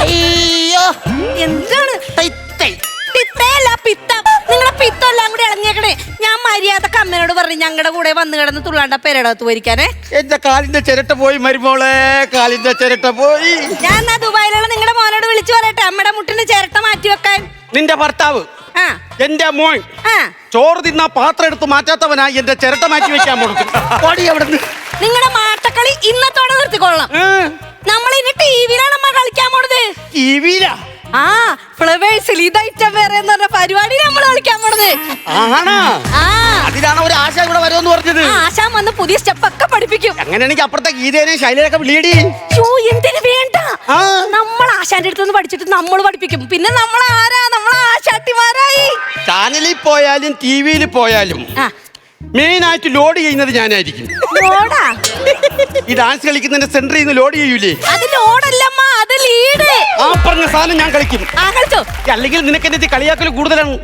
അയ്യോ എന്താണ്? തൈ, പിത്തയല്ല പിത്തം. നിങ്ങളെ പിത്തം എല്ലാം കൂടി ഇളഞ്ഞേക്കണേ ഞാൻ മര്യാദയ്ക്ക് അമ്മേനോട് പറഞ്ഞു ഞങ്ങളുടെ കൂടെ വന്നു കിടന്ന് തുള്ളാണ്ട പെരടത്ത് പോയിരിക്കാനേ. എന്റെ കാലിന്റെ ചിരട്ട പോയി മരുമോളെ കാലിന്റെ ചിരട്ട പോയി. ഞാൻ എന്നാ ദുബായിലുള്ള നിങ്ങളുടെ മോനോട് വിളിച്ചു പറയട്ടെ അമ്മയുടെ മുട്ടിന് ചിരട്ട മാറ്റി വെക്കാൻ. നിന്റെ ഭർത്താവ് ആ. എന്റെ മോൻ ആ. ചോറ് തിന്ന പാത്രം എടുത്ത് മാറ്റാത്തവനായി എന്റെ ചിരട്ട മാറ്റി വെക്കാൻ കൊടുക്കും നിങ്ങളുടെ മാട്ടക്കളി ഇന്നത്തോടെ നിർത്തിക്കൊള്ളാം നമ്മൾ ഇനി ടിവിയിലാണ് അമ്മ കളിക്കാൻ പോണത്. ടിവിയിലാ ആ ഫ്ലവേഴ്സിൽ ഇതൈറ്റം വേറെ എന്ന് പറഞ്ഞ പരിപാടി നമ്മൾ കളിക്കാൻ പോണത്. ആണാ? ആ. അതിനാണ് ഒരു ആശ ഇവിടെ വരുമെന്ന് പറഞ്ഞത്. ആശാൻ വന്ന് പുതിയ സ്റ്റെപ്പ് ഒക്കെ പഠിപ്പിക്കും. അങ്ങനെയാണെങ്കിൽ അപ്പുറത്തെ ഗീതേനെയും ശൈലയൊക്കെ വിളിയടി ഷോ എന്തിനു വേണ്ട? നമ്മൾ ആശാന്റെ അടുത്ത് പഠിച്ചിട്ട് നമ്മൾ പഠിപ്പിക്കും. പിന്നെ നമ്മൾ ആരാ? നമ്മൾ ആശാട്ടിമാരായി. ചാനലിൽ പോയാലും ടിവിയിൽ പോയാലും ആയിട്ട് ലോഡ് ചെയ്യുന്നത് ഞാനായിരിക്കും. ലോഡാ? ഈ ഡാൻസ് കളിക്കുന്നതിന്റെ സെന്ററിൽ നിന്ന് ലോഡ് ചെയ്യൂലേ? അത് ലോഡല്ലമ്മ അത് ലീഡ് ആ പറഞ്ഞ സാധനം ഞാൻ കളിക്കും. ആ കളിച്ചോ? അല്ലെങ്കിൽ നിനക്ക് എന്റെ കളിയാക്കൽ കൂടുതലാണ്.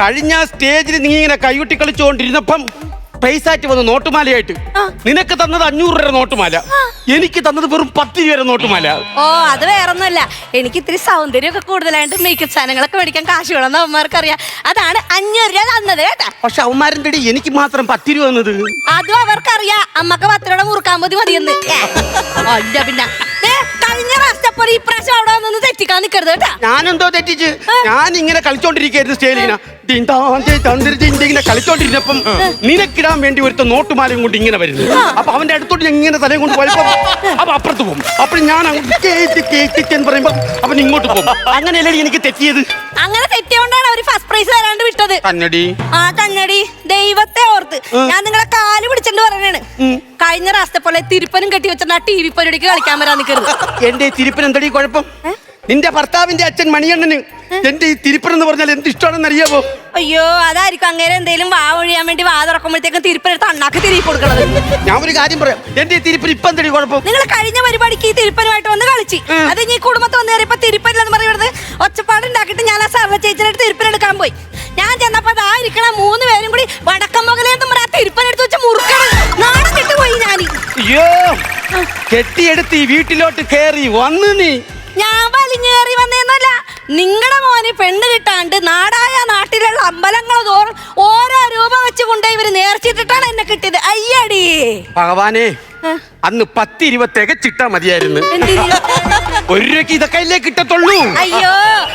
കഴിഞ്ഞ സ്റ്റേജിൽ നീ ഇങ്ങനെ കൈകൊട്ടി കളിച്ചുകൊണ്ടിരുന്നപ്പം പൈസ ആയിട്ട് വന്നു നോട്ടുമാലയായിട്ട്. നിനക്ക് തന്നത് അഞ്ഞൂറ് രൂപ നോട്ടുമാല. എനിക്ക് തന്നത് വെറും പത്ത് രൂപ നോട്ടുമാല. ഓ അത് വേറൊന്നുമല്ല. എനിക്ക് ഇത്തിരി സൗന്ദര്യമൊക്കെ കൂടുതലായിട്ട് മേക്കപ്പ് സാധനങ്ങളൊക്കെ മേടിക്കാൻ കാശ് വേണമെന്ന് അവന്മാർക്ക് അറിയാം അതാണ് അഞ്ഞൂറ് രൂപ തന്നത് കേട്ടാ. പക്ഷെ അവന്മാരും തടി എനിക്ക് മാത്രം പത്ത് രൂപ തന്നത്. അതും അവർക്കറിയാം. അമ്മയ്ക്ക് പത്ത് രൂപ മുറുക്കാൻ മതി മതിയെന്ന്. അല്ല പിന്നെ. പോലെ ഈ പ്രാവശ്യം അവിടെ വന്നൊന്ന് തെറ്റിക്കാൻ നിക്കരുത് കേട്ടാ. ഞാനെന്തോ തെറ്റിച്ച്? ഞാൻ ഇങ്ങനെ കളിച്ചോണ്ടിരിക്കായിരുന്നു സ്റ്റേജിൽ ഇങ്ങനെ കളിച്ചോണ്ടിരുന്നപ്പം നിനക്കിടാൻ വേണ്ടി ഒരുത്ത നോട്ടുമാലയും കൊണ്ട് ഇങ്ങനെ വരുന്നു. അപ്പൊ അവന്റെ അടുത്തോട്ട് ഞാൻ ഇങ്ങനെ തലയും കൊണ്ട് പോയപ്പോ അപ്പൊ അപ്പുറത്ത് പോകും. അപ്പോൾ ഞാൻ എന്ന് പറയുമ്പോ അവൻ ഇങ്ങോട്ട് പോകും. അങ്ങനെയല്ലേ എനിക്ക് തെറ്റിയത്. അങ്ങനെ തെറ്റിയോണ്ടാണ് അവർ ഫസ്റ്റ് പ്രൈസ് തരാണ്ട് വിട്ടത്. കന്നടി. ആ കണ്ണടി ദൈവത്തെ ഓർത്ത്. ഞാൻ നിങ്ങളെ കാൽ പിടിച്ചിട്ട് പറയണാണ് കഴിഞ്ഞ പ്രാവശ്യത്തെ പോലെ തിരുപ്പനും കെട്ടി വെച്ചിട്ട് ആ ടി വി പരിപാടിക്ക് കളിക്കാൻ വരാൻ നിൽക്കരുത് എന്റെ ഈ തിരുപ്പൻ എന്തടി കുഴപ്പം? നിന്റെ ഭർത്താവിന്റെ അച്ഛൻ മണിയണ്ണന് എന്റെ ഈ തിരുപ്പൻ എന്ന് പറഞ്ഞാൽ എന്ത് ഇഷ്ടമാണെന്ന് അറിയാമോ അയ്യോ അതായിരിക്കും അങ്ങനെ എന്തെങ്കിലും വാ ഒഴിയാൻ വേണ്ടി വാ തുറക്കുമ്പോഴത്തേക്കും തിരുപ്പനെടുത്ത് അണ്ണാക്ക് തിരികെ കൊടുക്കണത്. ഞാൻ ഒരു കാര്യം പറയാം. എന്റെ ഈ തിരുപ്പൻ ഇപ്പൊ എന്തടി കുഴപ്പം? നിങ്ങൾ കഴിഞ്ഞ പരിപാടിക്ക് ഈ തിരുപ്പനുമായിട്ട് വന്ന് കളിച്ചു. അത് ഈ കുടുംബത്ത് വന്ന് കയറിയപ്പോ തിരുപ്പനില്ലെന്ന് പറയുന്നത് ഒച്ചപ്പാടുണ്ടാക്കിയിട്ട് ഞാൻ ആ സർവ തിരുപ്പൻ എടുക്കാൻ പോയി. ഞാൻ ചെന്നപ്പോ അതായിരിക്കണം ഇരിക്കണ മൂന്ന് പേരും കൂടി വടക്കം മുകളിൽ തിരുപ്പൻ എടുത്ത് തിരുപ്പനെടുത്ത് വെച്ച് ഞാൻ അയ്യോ കെട്ടിയെടുത്ത് ഈ വീട്ടിലോട്ട് കേറി വന്നു നീ. ഞാൻ വലിഞ്ഞേറി വന്നേന്നല്ല. നിങ്ങളുടെ മോനെ പെണ്ണ് കിട്ടാണ്ട് നാടായ നാട്ടിലുള്ള അമ്പലങ്ങൾ തോറും ഓരോ രൂപ വെച്ച് കൊണ്ടേ ഇവർ നേർച്ചിട്ടിട്ടാണ് എന്നെ കിട്ടിയത്. അയ്യടി. ഭഗവാനെ അന്ന് പത്തിരുപത്തേക്ക് ചിട്ടാ തികച്ചിട്ടാ മതിയായിരുന്നു? ഒരു രൂപക്ക് ഇതൊക്കെ അല്ലേ കിട്ടത്തുള്ളൂ? അയ്യോ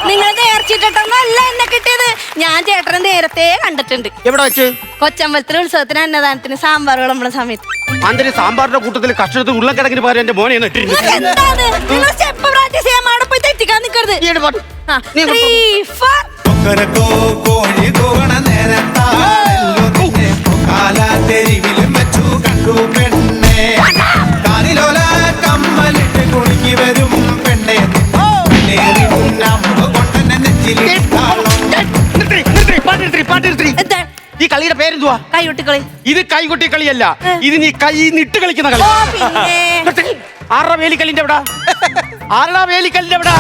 നിങ്ങൾ നേർച്ചിട്ടല്ല എന്നെ കിട്ടിയത്. ഞാൻ ചേട്ടനെ നേരത്തെ കണ്ടിട്ടുണ്ട്. എവിടെ വെച്ച്? കൊച്ചമ്പലത്തിലെ ഉത്സവത്തിന് അന്നദാനത്തിന് സാമ്പാർ വിളമ്പുന്ന സമയത്ത്. അന്തരി സാമ്പാറിന്റെ കൂട്ടത്തിൽ കഷ്ടത്തിൽ ഉള്ളക്കിടക്കിന് പകരം എന്റെ മോനെ നട്ടിരുന്നു കളിയുടെ പേരെന്തുവാ കൈകൊട്ടിക്കളി ഇത് കൈകൊട്ടി കളിയല്ല. ഇത് നീ കൈ നിട്ട് കളിക്കുന്ന കളി. ആരുടെ വേലിക്കല്ലിന്റെ എവിടാ ആരുടെ വേലിക്കല്ലിന്റെ എവിടാ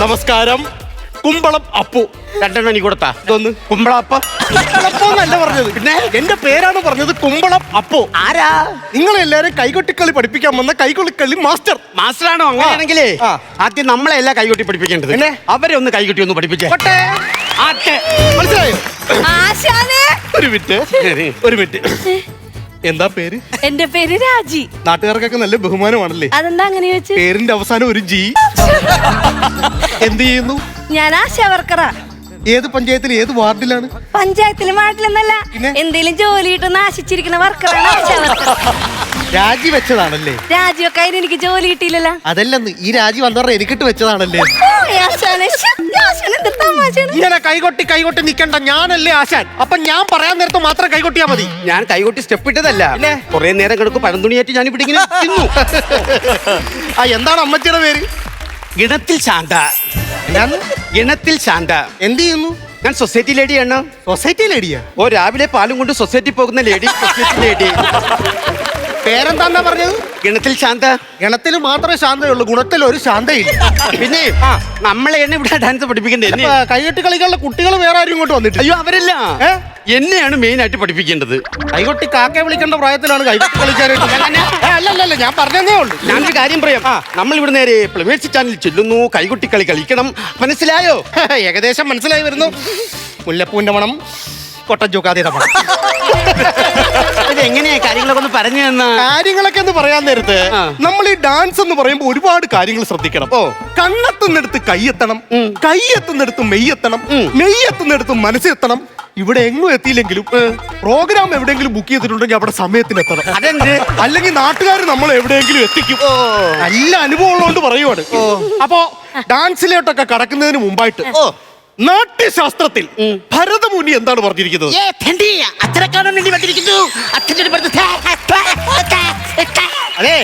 നമസ്കാരം കുമ്പളം അപ്പു. രണ്ടെണ്ണം എനിക്ക് കൊടുത്താ. ഇതൊന്ന്. കുമ്പളപ്പ അപ്പ. കുമ്പളപ്പോന്നല്ല പറഞ്ഞത്. പിന്നെ? എന്റെ പേരാണ് പറഞ്ഞത് കുമ്പളം അപ്പു. ആരാ? നിങ്ങൾ എല്ലാരും കൈകൊട്ടിക്കളി പഠിപ്പിക്കാൻ വന്ന കൈകൊട്ടിക്കളി മാസ്റ്റർ. മാസ്റ്ററാണോ? അങ്ങനെയാണെങ്കിലേ ആ. ആദ്യം നമ്മളെ അല്ല കൈകൊട്ടി പഠിപ്പിക്കേണ്ടത്. പിന്നെ? അവരെ ഒന്ന് കൈകൊട്ടി ഒന്ന് പഠിപ്പിച്ചേ. പോട്ടെ. ആട്ടെ. മനസ്സിലായോ? ആശാനെ. ഒരു മിനിറ്റ്. ഒരു മിനിറ്റ്. എന്താ പേര്? എന്റെ പേര് രാജി. നാട്ടുകാർക്കൊക്കെ നല്ല ബഹുമാനമാണല്ലേ? അതെന്താ അങ്ങനെ വെച്ച് പേരിന്റെ അവസാനം ഒരു ജി. എന്ത് ചെയ്യുന്നു? ഞാൻ ആശാ വർക്കറാ ഏത് പഞ്ചായത്തിൽ ഏത് വാർഡിലാണ്? പഞ്ചായത്തിലും വാർഡിലെന്നല്ല? എന്തേലും ജോലി കിട്ടും നാശിച്ചിരിക്കുന്ന വർക്കറാണ് രാജി വെച്ചതാണല്ലേ? രാജിയൊക്കെ അതിന് എനിക്ക് ജോലി കിട്ടിയില്ലല്ലോ. അതല്ലെന്ന് ഈ രാജി വന്നവരുടെ എനിക്കിട്ട് വെച്ചതാണല്ലേ. ഇങ്ങനെ കൈകൊട്ടി കൈകൊട്ടി നിക്കണ്ട ഞാനല്ലേ ആശാൻ. അപ്പൊ ഞാൻ പറയാൻ നേരത്ത് മാത്രം കൈകൊട്ടിയാ മതി. ഞാൻ കൈകൊട്ടി സ്റ്റെപ്പ് ഇട്ടതല്ല. കുറെ നേരം കിടക്കും പഴന്തുണിയായിട്ട് ഞാൻ ഇവിടെ ഇങ്ങനെ തിന്നു ആ എന്താണ് അമ്മച്ചിയുടെ പേര്? ഗണത്തിൽ ശാന്ത. ഞാൻ? ഗണത്തിൽ ശാന്ത. എന്ത് ചെയ്യുന്നു? ഞാൻ സൊസൈറ്റി ലേഡിയാണ് സൊസൈറ്റി ലേഡിയാ ഓ രാവിലെ പാലും കൊണ്ട് സൊസൈറ്റി പോകുന്ന ലേഡി സൊസൈറ്റി ലേഡി പേരെന്താന്നാ പറഞ്ഞത്? ഗണത്തിൽ ശാന്ത. ഗണത്തിൽ മാത്രമേ ശാന്തയുള്ളൂ ഗുണത്തിൽ ഒരു ശാന്തയില്ല. പിന്നെ നമ്മളെയാണ് ഇവിടെ ഡാൻസ് പഠിപ്പിക്കേണ്ടത് എന്നെ കൈകൊട്ടി കളിക്കാനുള്ള കുട്ടികൾ വേറെ ആരും ഇങ്ങോട്ട് വന്നിട്ടില്ല. അയ്യോ അവരല്ല. ഏ? എന്നെയാണ് മെയിൻ ആയിട്ട് പഠിപ്പിക്കേണ്ടത്. കൈകൊട്ടി കാക്ക വിളിക്കേണ്ട പ്രായത്തിലാണ് കൈകൊട്ടി കളിക്കാനായിട്ട്. ഏ, ഞാൻ പറഞ്ഞതേ ഉള്ളൂ. ഞാനൊരു കാര്യം പറയാം. നമ്മൾ ഇവിടെ നേരെ പ്ലവേഴ്സ് ചാനൽ ചെല്ലുന്നു. കൈകൊട്ടി കളി കളിക്കണം. മനസ്സിലായോ? ഏകദേശം മനസ്സിലായി വരുന്നു. മുല്ലപ്പൂവിന്റെ മണം. കൊട്ടൻ ചോക്കാതെ മണം എങ്ങനെയാ കാര്യങ്ങളൊക്കെ ഒന്ന് പറഞ്ഞു തന്നാ? കാര്യങ്ങളൊക്കെ എന്ന് പറയാൻ നേരത്ത്. നമ്മൾ ഈ ഡാൻസ് എന്ന് പറയുമ്പോൾ ഒരുപാട് കാര്യങ്ങൾ ശ്രദ്ധിക്കണം. ഓ. കണ്ണെത്തുന്നിടത്ത് കൈയെത്തണം കൈയെത്തുന്നിടത്ത് മെയ്യെത്തണം. മെയ്യെത്തുന്നിടത്ത് മനസ്സിലെത്തണം ഇവിടെ എങ്ങും എത്തിയില്ലെങ്കിലും പ്രോഗ്രാം എവിടെയെങ്കിലും ബുക്ക് ചെയ്തിട്ടുണ്ടെങ്കിൽ അവിടെ സമയത്തിന് എത്തണം. അതെന്ത്? അല്ലെങ്കിൽ നാട്ടുകാർ നമ്മൾ എവിടെയെങ്കിലും എത്തിക്കും. നല്ല അനുഭവം ഉള്ളതുകൊണ്ട് പറയുവാണ്. അപ്പോ ഡാൻസിലോട്ടൊക്കെ കടക്കുന്നതിന് മുമ്പായിട്ട് ഓ. നാട്യശാസ്ത്രത്തിൽ ഭരതമുനി എന്താണ് പറഞ്ഞിരിക്കുന്നത്? അച്ഛനെ വേണ്ടി വന്നിരിക്കുന്നു. അച്ഛന്റെ അതെ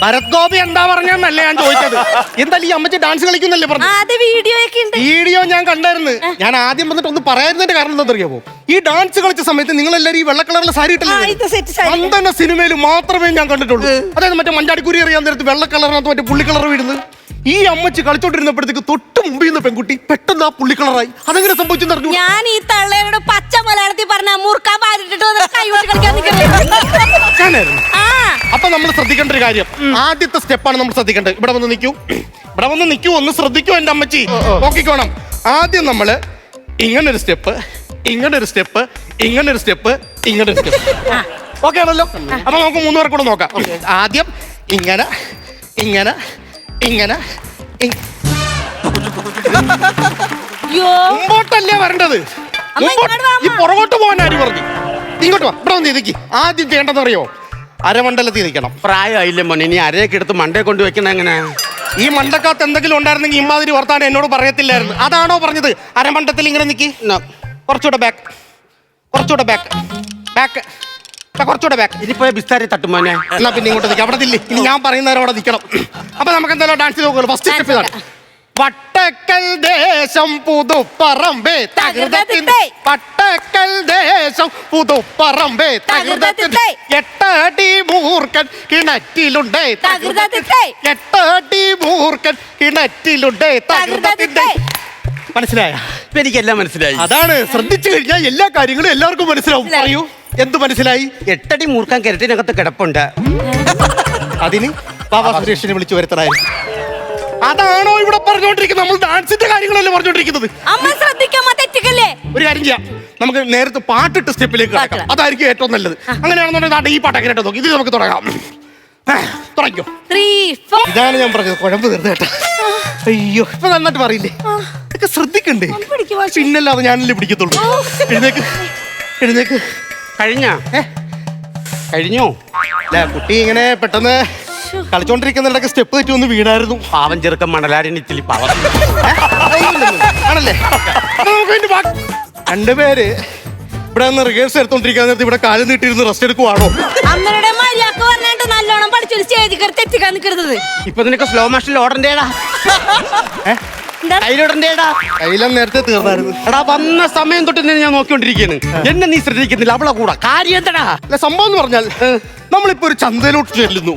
ഭരത് ഗോപി എന്താ പറഞ്ഞെന്നല്ല ഞാൻ ചോദിച്ചത്? എന്തായാലും ഈ അമ്മച്ചി ഡാൻസ് കളിക്കുന്നല്ലേ പറഞ്ഞു വീഡിയോ ഒക്കെ ഉണ്ട്. വീഡിയോ ഞാൻ കണ്ടായിരുന്നു. ഞാൻ ആദ്യം വന്നിട്ട് ഒന്ന് പറയാതിന്റെ കാരണം എന്താ അറിയാമോ ഈ ഡാൻസ് കളിച്ച സമയത്ത് നിങ്ങൾ എല്ലാവരും ഈ വെള്ള കളറിലെ സാരി ആ, ഇട്ടല്ലേ സിനിമയിൽ മാത്രമേ ഞാൻ കണ്ടിട്ടുള്ളൂ. അതായത് മറ്റേ മഞ്ചാടിക്കുരി അറിയാൻ നേരത്ത് വെള്ള കളറിനകത്ത് മറ്റേ പുള്ളി കളർ വീടുന്നത് ഈ അമ്മച്ചി കളിച്ചോണ്ടിരുന്നപ്പോഴത്തേക്ക് തൊട്ട് മുമ്പിൽ നിന്ന് പെൺകുട്ടി പെട്ടെന്ന് ആ പുള്ളി കളറായി അതെങ്ങനെ സംഭവിച്ചെന്ന് അറിഞ്ഞു ഞാൻ ഈ തള്ളയോട് പച്ച മലയാളത്തിൽ പറഞ്ഞ മുറുക്കാൻ പാരിട്ടിട്ട് വന്ന് കൈകൊണ്ട് കളിക്കാൻ നിൽക്കുന്നത് ആ. അപ്പൊ നമ്മൾ ശ്രദ്ധിക്കേണ്ട ഒരു കാര്യം. ആദ്യത്തെ സ്റ്റെപ്പാണ് നമ്മൾ ശ്രദ്ധിക്കേണ്ടത്. ഇവിടെ വന്ന് നിൽക്കൂ. ഇവിടെ വന്ന് നിൽക്കൂ ഒന്ന് ശ്രദ്ധിക്കൂ എന്റെ അമ്മച്ചി. നോക്കിക്കോണം. ആദ്യം നമ്മൾ ഇങ്ങനെ ഒരു സ്റ്റെപ്പ് ഇങ്ങനെ ഒരു സ്റ്റെപ്പ് ഇങ്ങനെ ഒരു സ്റ്റെപ്പ് ഇങ്ങനെ ഒരു സ്റ്റെപ്പ് ഓക്കെ ആണല്ലോ? അപ്പൊ നമുക്ക് മൂന്ന് പേർക്കൂടെ കൂടെ നോക്കാം. ആദ്യം ഇങ്ങനെ ഇങ്ങനെ ഇങ്ങനെ. മുമ്പോട്ടല്ലേ വരേണ്ടത്? ഈ പുറകോട്ട് പോകാൻ ആര് പറഞ്ഞു? ഇങ്ങോട്ട് വാ ഇവിടെ വന്ന് ഇരിക്കി. ആദ്യം ചെയ്യേണ്ടതെന്ന് അറിയോ? അരമണ്ഡലത്തിൽ നിൽക്കണം പ്രായമായില്ലേ മോനെ? ഇനി അരയൊക്കെ എടുത്ത് മണ്ടേ കൊണ്ട് വെക്കണ എങ്ങനെ? ഈ മണ്ടക്കകത്ത് എന്തെങ്കിലും ഉണ്ടായിരുന്നെങ്കിൽ ഇമ്മാതിരി വർത്താനം എന്നോട് പറയത്തില്ലായിരുന്നു. അതാണോ പറഞ്ഞത്? അരമണ്ടത്തിൽ ഇങ്ങനെ നിൽക്കി കുറച്ചുകൂടെ ബാക്ക് കുറച്ചുകൂടെ ബാക്ക് ബാക്ക് കുറച്ചുകൂടെ ബാക്ക് ഇതിപ്പോ ബിസ്താരി തട്ടുമോനെ എന്നാ പിന്നെ ഇങ്ങോട്ട് നിൽക്കാം അവിടെ നില്ലേ. ഇനി ഞാൻ പറയുന്ന നേരം അവിടെ നിൽക്കണം അപ്പൊ നമുക്ക് എന്തായാലും ഡാൻസ് നോക്കുമല്ലോ. ഫസ്റ്റ് സ്റ്റെപ്പ് ഇതാണ്. വട്ടക്കൽ ദേശം പുതുപ്പറമ്പേ തകൃതത്തിന്റെ വട്ടക്കൽ ദേശം പുതുപ്പറമ്പേ തകൃതത്തിന്റെ എട്ടടി മൂർക്കൻ കിണറ്റിലുണ്ടേ തകൃതത്തിന്റെ എട്ടടി മൂർക്കൻ കിണറ്റിലുണ്ടേ തകൃതത്തിന്റെ മനസ്സിലായ? ഇപ്പൊ എനിക്കെല്ലാം മനസ്സിലായി. അതാണ്. ശ്രദ്ധിച്ചു കഴിഞ്ഞാൽ എല്ലാ കാര്യങ്ങളും എല്ലാവർക്കും മനസ്സിലാവും. പറയൂ. എന്ത് മനസ്സിലായി? എട്ടടി മൂർക്കാൻ കിരട്ടിനകത്ത് കിടപ്പുണ്ട്. അതിന് ബാബാ സുരേഷിനെ വിളിച്ചു വരുത്തണായിരുന്നു അതാണോ ഇവിടെ പറഞ്ഞുകൊണ്ടിരിക്കുന്നത്? നമ്മൾ ഡാൻസിന്റെ കാര്യങ്ങളല്ലേ പറഞ്ഞുകൊണ്ടിരിക്കുന്നത്? അമ്മ ശ്രദ്ധിക്കാമ തെറ്റിക്കല്ലേ ഒരു കാര്യം ചെയ്യാം. നമുക്ക് നേരത്തെ പാട്ടിട്ട് സ്റ്റെപ്പിലേക്ക് കിടക്കാം. അതായിരിക്കും ഏറ്റവും നല്ലത്. അങ്ങനെയാണെന്നുണ്ടെങ്കിൽ ഈ പാട്ടൊക്കെ കേട്ടോ നോക്കി. ഇത് നമുക്ക് തുടങ്ങാം. ഫോർ ഇതാണ് ഞാൻ പറഞ്ഞത്. കുഴമ്പ് തീർന്നു കേട്ടോ. അയ്യോ ഇപ്പൊ നന്നായിട്ട് പറയില്ലേ ഇതൊക്കെ ശ്രദ്ധിക്കണ്ടേ. പിന്നല്ലാതെ ഞാനല്ലേ പിടിക്കത്തുള്ളൂ. എഴുന്നേക്ക്. എഴുന്നേക്ക്. കഴിഞ്ഞ? കഴിഞ്ഞോ? അല്ല കുട്ടി ഇങ്ങനെ പെട്ടെന്ന് കളിച്ചോണ്ടിരിക്കുന്നിടക്ക് സ്റ്റെപ്പ് തെറ്റി ഒന്ന് വീണായിരുന്നു. പാവം ചെറുക്കൻ മണലാരിന് ഇത്തിരി പാവം. ആണല്ലേ? രണ്ടുപേര് ഇവിടെ നിന്ന് റിഹേഴ്സ് എടുത്തോണ്ടിരിക്കാൻ നേരത്തെ ഇവിടെ കാൽ നീട്ടിയിരുന്ന് റെസ്റ്റ് എടുക്കുവാണോ? അമ്മയുടെ മര്യാദയ്ക്ക് പറഞ്ഞിട്ട് നല്ലോണം പഠിച്ചൊരു സ്റ്റേജിൽ കയറി തെറ്റിക്കാൻ നിൽക്കരുത് ഇപ്പൊ നിനക്ക് സ്ലോ മോഷനിൽ ഓടണ്ടേടാ കയ്യിലോടണ്ടേടാ കയ്യിലും നേരത്തെ തീർന്നായിരുന്നു. എടാ വന്ന സമയം തൊട്ട് നിന്നെ ഞാൻ നോക്കിക്കൊണ്ടിരിക്കുകയാണ് എന്നെ നീ ശ്രദ്ധിക്കുന്നില്ല അവളെ കൂടെ. കാര്യം എന്താടാ? അല്ല സംഭവം എന്ന് പറഞ്ഞാൽ നമ്മളിപ്പോ ഒരു ചന്തയിലോട്ട് ചെല്ലുന്നു.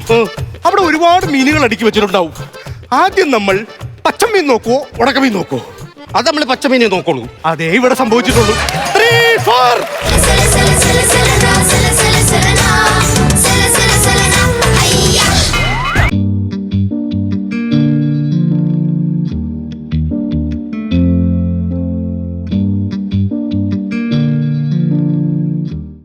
അവിടെ ഒരുപാട് മീനുകൾ അടുക്കി വെച്ചിട്ടുണ്ടാവും. ആദ്യം നമ്മൾ പച്ചമീൻ നോക്കുവോ ഉടക്കമീൻ നോക്കുവോ? അത് നമ്മൾ പച്ചമീനെ നോക്കോളൂ അതേ ഇവിടെ സംഭവിച്ചിട്ടുള്ളൂ. Three four